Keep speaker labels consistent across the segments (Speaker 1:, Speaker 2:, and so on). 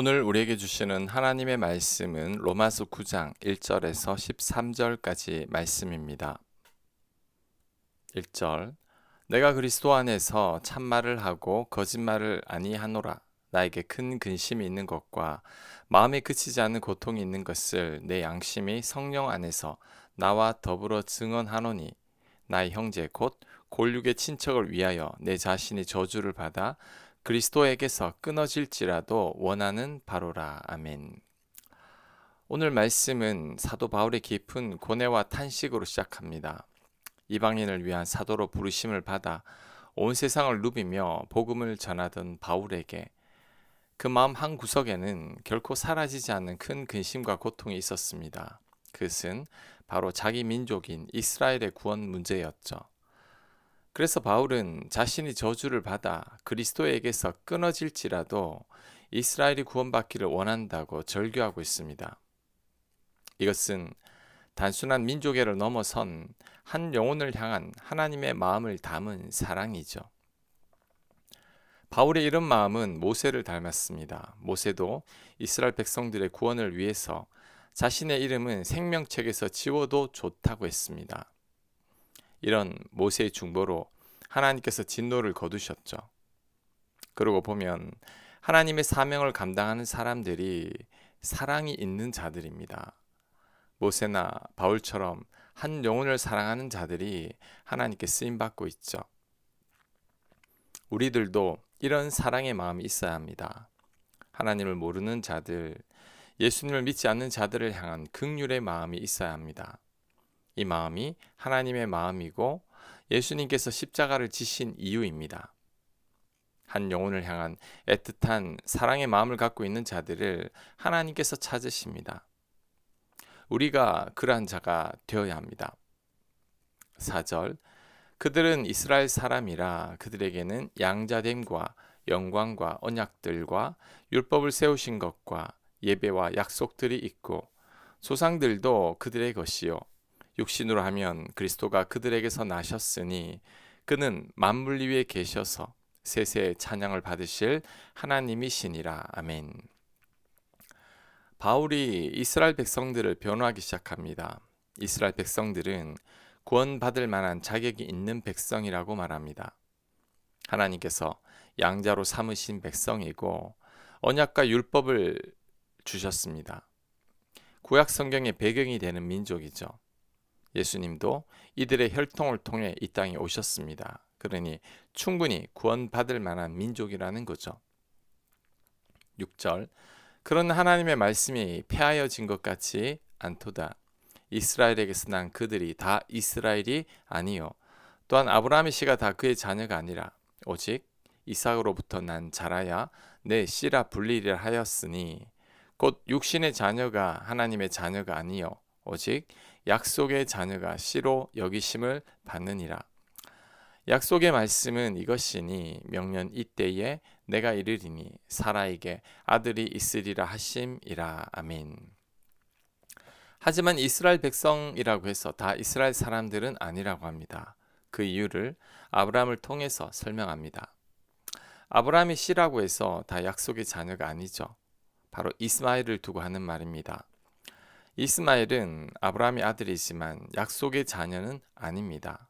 Speaker 1: 오늘 우리에게 주시는 하나님의 말씀은 로마서 9장 1절에서 13절까지 말씀입니다. 1절 내가 그리스도 안에서 참말을 하고 거짓말을 아니하노라 나에게 큰 근심이 있는 것과 마음에 그치지 않는 고통이 있는 것을 내 양심이 성령 안에서 나와 더불어 증언하노니 나의 형제 곧 골육의 친척을 위하여 내 자신이 저주를 받아 그리스도에게서 끊어질지라도 원하는 바로라. 아멘. 오늘 말씀은 사도 바울의 깊은 고뇌와 탄식으로 시작합니다. 이방인을 위한 사도로 부르심을 받아 온 세상을 누비며 복음을 전하던 바울에게 그 마음 한 구석에는 결코 사라지지 않는 큰 근심과 고통이 있었습니다. 그것은 바로 자기 민족인 이스라엘의 구원 문제였죠. 그래서 바울은 자신이 저주를 받아 그리스도에게서 끊어질지라도 이스라엘이 구원받기를 원한다고 절규하고 있습니다. 이것은 단순한 민족애를 넘어선 한 영혼을 향한 하나님의 마음을 담은 사랑이죠. 바울의 이런 마음은 모세를 닮았습니다. 모세도 이스라엘 백성들의 구원을 위해서 자신의 이름은 생명책에서 지워도 좋다고 했습니다. 이런 모세의 중보로 하나님께서 진노를 거두셨죠. 그러고 보면 하나님의 사명을 감당하는 사람들이 사랑이 있는 자들입니다. 모세나 바울처럼 한 영혼을 사랑하는 자들이 하나님께 쓰임 받고 있죠. 우리들도 이런 사랑의 마음이 있어야 합니다. 하나님을 모르는 자들, 예수님을 믿지 않는 자들을 향한 극률의 마음이 있어야 합니다. 이 마음이 하나님의 마음이고 예수님께서 십자가를 지신 이유입니다. 한 영혼을 향한 애틋한 사랑의 마음을 갖고 있는 자들을 하나님께서 찾으십니다. 우리가 그러한 자가 되어야 합니다. 4절 그들은 이스라엘 사람이라 그들에게는 양자됨과 영광과 언약들과 율법을 세우신 것과 예배와 약속들이 있고 조상들도 그들의 것이요 육신으로 하면 그리스도가 그들에게서 나셨으니 그는 만물 위에 계셔서 세세 찬양을 받으실 하나님이시니라. 아멘. 바울이 이스라엘 백성들을 변호하기 시작합니다. 이스라엘 백성들은 구원받을 만한 자격이 있는 백성이라고 말합니다. 하나님께서 양자로 삼으신 백성이고 언약과 율법을 주셨습니다. 구약 성경의 배경이 되는 민족이죠. 예수님도 이들의 혈통을 통해 이 땅에 오셨습니다. 그러니 충분히 구원받을 만한 민족이라는 거죠. 6절 그런 하나님의 말씀이 폐하여진 것 같이 않도다. 이스라엘에게서 난 그들이 다 이스라엘이 아니요. 또한 아브라함의 씨가 다 그의 자녀가 아니라 오직 이삭으로부터 난 자라야 내 씨라 불리리라 하였으니 곧 육신의 자녀가 하나님의 자녀가 아니요 오직 약속의 자녀가 씨로 여기심을 받느니라. 약속의 말씀은 이것이니 명년 이때에 내가 이르리니 사라에게 아들이 있으리라 하심이라. 아멘. 하지만 이스라엘 백성이라고 해서 다 이스라엘 사람들은 아니라고 합니다. 그 이유를 아브라함을 통해서 설명합니다. 아브라함이 씨라고 해서 다 약속의 자녀가 아니죠. 바로 이스마엘을 두고 하는 말입니다. 이스마엘은 아브라함의 아들이지만 약속의 자녀는 아닙니다.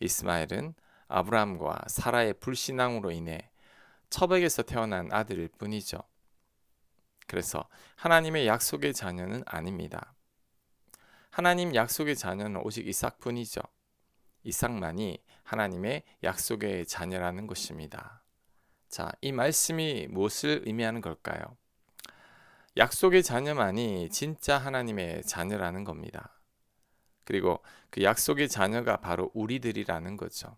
Speaker 1: 이스마엘은 아브라함과 사라의 불신앙으로 인해 첩에게서 태어난 아들일 뿐이죠. 그래서 하나님의 약속의 자녀는 아닙니다. 하나님 약속의 자녀는 오직 이삭뿐이죠. 이삭만이 하나님의 약속의 자녀라는 것입니다. 자, 이 말씀이 무엇을 의미하는 걸까요? 약속의 자녀만이 진짜 하나님의 자녀라는 겁니다. 그리고 그 약속의 자녀가 바로 우리들이라는 거죠.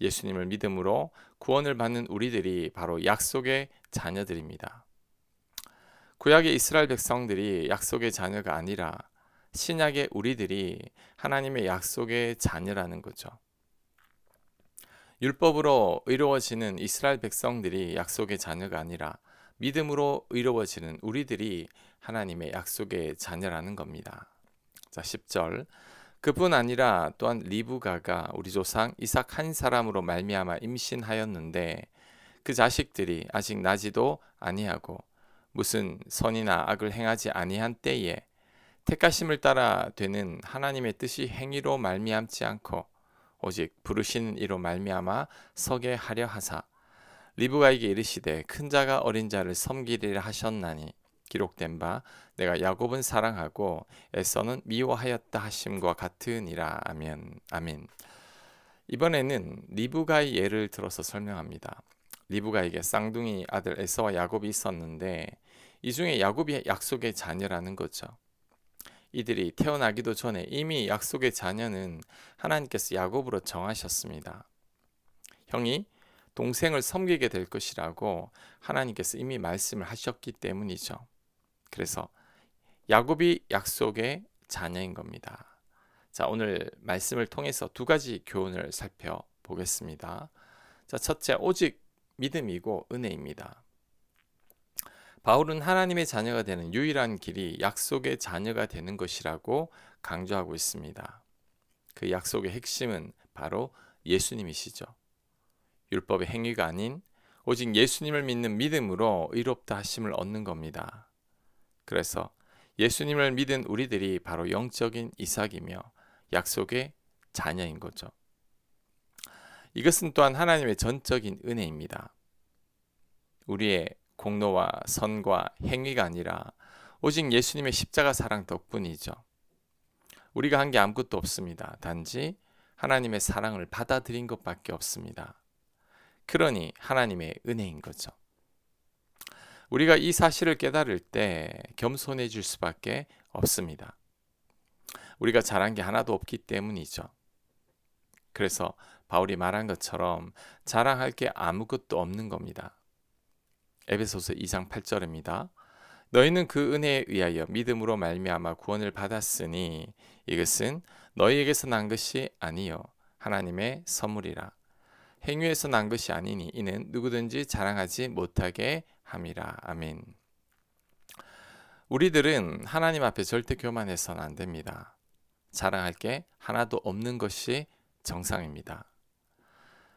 Speaker 1: 예수님을 믿음으로 구원을 받는 우리들이 바로 약속의 자녀들입니다. 구약의 이스라엘 백성들이 약속의 자녀가 아니라 신약의 우리들이 하나님의 약속의 자녀라는 거죠. 율법으로 의로워지는 이스라엘 백성들이 약속의 자녀가 아니라 믿음으로 의로워지는 우리들이 하나님의 약속의 자녀라는 겁니다. 자, 10절. 그뿐 아니라 또한 리브가가 우리 조상 이삭 한 사람으로 말미암아 임신하였는데 그 자식들이 아직 나지도 아니하고 무슨 선이나 악을 행하지 아니한 때에 택하심을 따라 되는 하나님의 뜻이 행위로 말미암지 않고 오직 부르시는 이로 말미암아 서게 하려 하사 리브가에게 이르시되 큰 자가 어린 자를 섬기리라 하셨나니 기록된 바 내가 야곱은 사랑하고 에서는 미워하였다 하심과 같으니라 아멘 아멘 이번에는 리브가의 예를 들어서 설명합니다. 리브가에게 쌍둥이 아들 에서와 야곱이 있었는데 이 중에 야곱이 약속의 자녀라는 거죠. 이들이 태어나기도 전에 이미 약속의 자녀는 하나님께서 야곱으로 정하셨습니다. 형이 동생을 섬기게 될 것이라고 하나님께서 이미 말씀을 하셨기 때문이죠. 그래서 야곱이 약속의 자녀인 겁니다. 자, 오늘 말씀을 통해서 두 가지 교훈을 살펴보겠습니다. 자, 첫째, 오직 믿음이고 은혜입니다. 바울은 하나님의 자녀가 되는 유일한 길이 약속의 자녀가 되는 것이라고 강조하고 있습니다. 그 약속의 핵심은 바로 예수님이시죠. 율법의 행위가 아닌 오직 예수님을 믿는 믿음으로 의롭다 하심을 얻는 겁니다. 그래서 예수님을 믿은 우리들이 바로 영적인 이삭이며 약속의 자녀인 거죠. 이것은 또한 하나님의 전적인 은혜입니다. 우리의 공로와 선과 행위가 아니라 오직 예수님의 십자가 사랑 덕분이죠. 우리가 한 게 아무것도 없습니다. 단지 하나님의 사랑을 받아들인 것밖에 없습니다. 그러니 하나님의 은혜인 거죠. 우리가 이 사실을 깨달을 때 겸손해질 수밖에 없습니다. 우리가 잘한 게 하나도 없기 때문이죠. 그래서 바울이 말한 것처럼 자랑할 게 아무것도 없는 겁니다. 에베소서 2장 8절입니다. 너희는 그 은혜에 의하여 믿음으로 말미암아 구원을 받았으니 이것은 너희에게서 난 것이 아니요 하나님의 선물이라. 행위에서 난 것이 아니니 이는 누구든지 자랑하지 못하게 함이라. 아멘. 우리들은 하나님 앞에 절대 교만해서는 안 됩니다. 자랑할 게 하나도 없는 것이 정상입니다.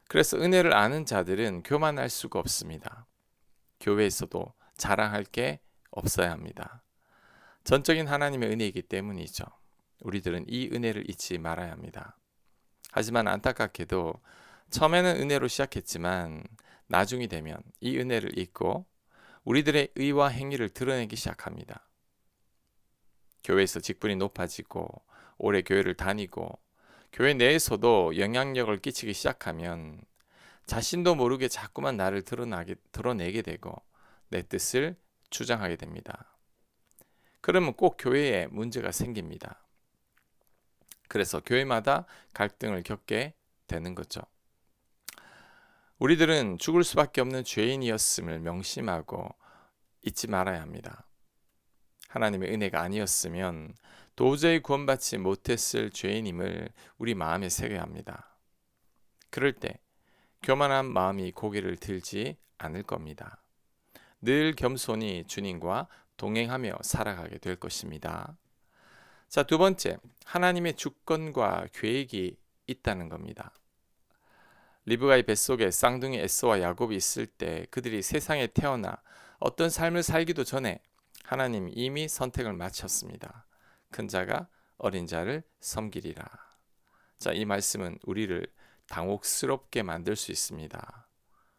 Speaker 1: 그래서 은혜를 아는 자들은 교만할 수가 없습니다. 교회에서도 자랑할 게 없어야 합니다. 전적인 하나님의 은혜이기 때문이죠. 우리들은 이 은혜를 잊지 말아야 합니다. 하지만 안타깝게도 처음에는 은혜로 시작했지만 나중이 되면 이 은혜를 잊고 우리들의 의와 행위를 드러내기 시작합니다. 교회에서 직분이 높아지고 오래 교회를 다니고 교회 내에서도 영향력을 끼치기 시작하면 자신도 모르게 자꾸만 나를 드러나게, 드러내게 되고 내 뜻을 주장하게 됩니다. 그러면 꼭 교회에 문제가 생깁니다. 그래서 교회마다 갈등을 겪게 되는 거죠. 우리들은 죽을 수밖에 없는 죄인이었음을 명심하고 잊지 말아야 합니다. 하나님의 은혜가 아니었으면 도저히 구원받지 못했을 죄인임을 우리 마음에 새겨야 합니다. 그럴 때 교만한 마음이 고개를 들지 않을 겁니다. 늘 겸손히 주님과 동행하며 살아가게 될 것입니다. 자, 두 번째, 하나님의 주권과 계획이 있다는 겁니다. 리브가의 뱃속에 쌍둥이 에서와 야곱이 있을 때 그들이 세상에 태어나 어떤 삶을 살기도 전에 하나님 이미 선택을 마쳤습니다. 큰 자가 어린 자를 섬기리라. 자, 이 말씀은 우리를 당혹스럽게 만들 수 있습니다.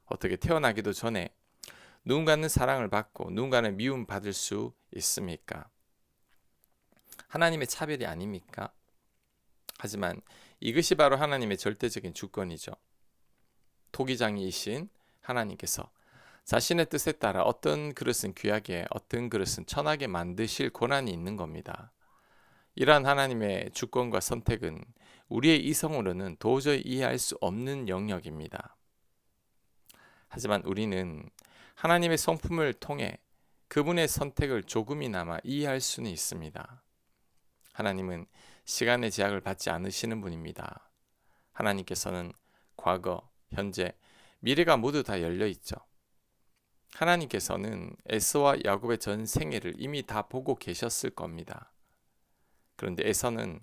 Speaker 1: 어떻게 태어나기도 전에 누군가는 사랑을 받고 누군가는 미움 받을 수 있습니까? 하나님의 차별이 아닙니까? 하지만 이것이 바로 하나님의 절대적인 주권이죠. 토기장이신 하나님께서 자신의 뜻에 따라 어떤 그릇은 귀하게, 어떤 그릇은 천하게 만드실 권한이 있는 겁니다. 이러한 하나님의 주권과 선택은 우리의 이성으로는 도저히 이해할 수 없는 영역입니다. 하지만 우리는 하나님의 성품을 통해 그분의 선택을 조금이나마 이해할 수는 있습니다. 하나님은 시간의 제약을 받지 않으시는 분입니다. 하나님께서는 과거, 현재, 미래가 모두 다 열려 있죠. 하나님께서는 에서와 야곱의 전 생애를 이미 다 보고 계셨을 겁니다. 그런데 에서는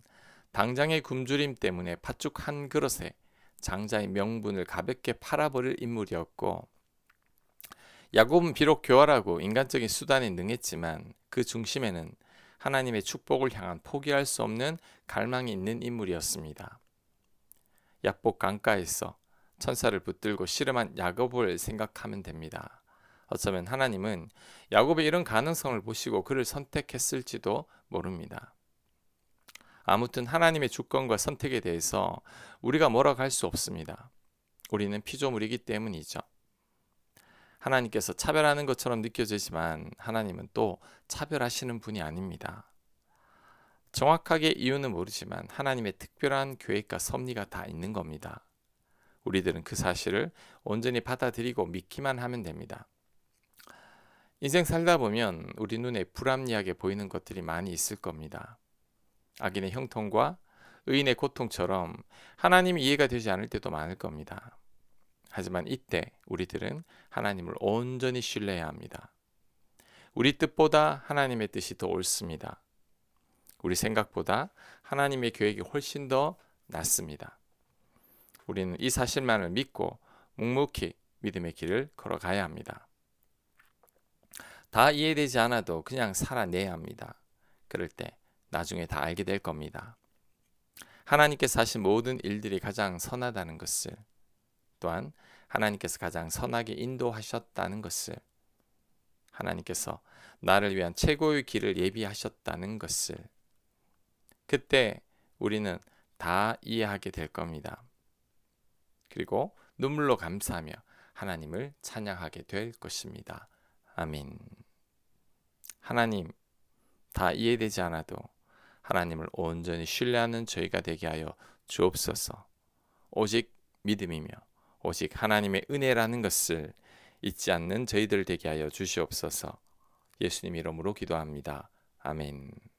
Speaker 1: 당장의 굶주림 때문에 팥죽 한 그릇에 장자의 명분을 가볍게 팔아버릴 인물이었고 야곱은 비록 교활하고 인간적인 수단에 능했지만 그 중심에는 하나님의 축복을 향한 포기할 수 없는 갈망이 있는 인물이었습니다. 약복 강가에서 천사를 붙들고 씨름한 야곱을 생각하면 됩니다. 어쩌면 하나님은 야곱의 이런 가능성을 보시고 그를 선택했을지도 모릅니다. 아무튼 하나님의 주권과 선택에 대해서 우리가 뭐라고 할 수 없습니다. 우리는 피조물이기 때문이죠. 하나님께서 차별하는 것처럼 느껴지지만 하나님은 또 차별하시는 분이 아닙니다. 정확하게 이유는 모르지만 하나님의 특별한 계획과 섭리가 다 있는 겁니다. 우리들은 그 사실을 온전히 받아들이고 믿기만 하면 됩니다. 인생 살다 보면 우리 눈에 불합리하게 보이는 것들이 많이 있을 겁니다. 악인의 형통과 의인의 고통처럼 하나님이 이해가 되지 않을 때도 많을 겁니다. 하지만 이때 우리들은 하나님을 온전히 신뢰해야 합니다. 우리 뜻보다 하나님의 뜻이 더 옳습니다. 우리 생각보다 하나님의 계획이 훨씬 더 낫습니다. 우리는 이 사실만을 믿고 묵묵히 믿음의 길을 걸어가야 합니다. 다 이해되지 않아도 그냥 살아내야 합니다. 그럴 때 나중에 다 알게 될 겁니다. 하나님께서 하신 모든 일들이 가장 선하다는 것을 또한 하나님께서 가장 선하게 인도하셨다는 것을 하나님께서 나를 위한 최고의 길을 예비하셨다는 것을 그때 우리는 다 이해하게 될 겁니다. 그리고 눈물로 감사하며 하나님을 찬양하게 될 것입니다. 아멘. 하나님, 다 이해되지 않아도 하나님을 온전히 신뢰하는 저희가 되게 하여 주옵소서. 오직 믿음이며 오직 하나님의 은혜라는 것을 잊지 않는 저희들 되게 하여 주시옵소서. 예수님 이름으로 기도합니다. 아멘.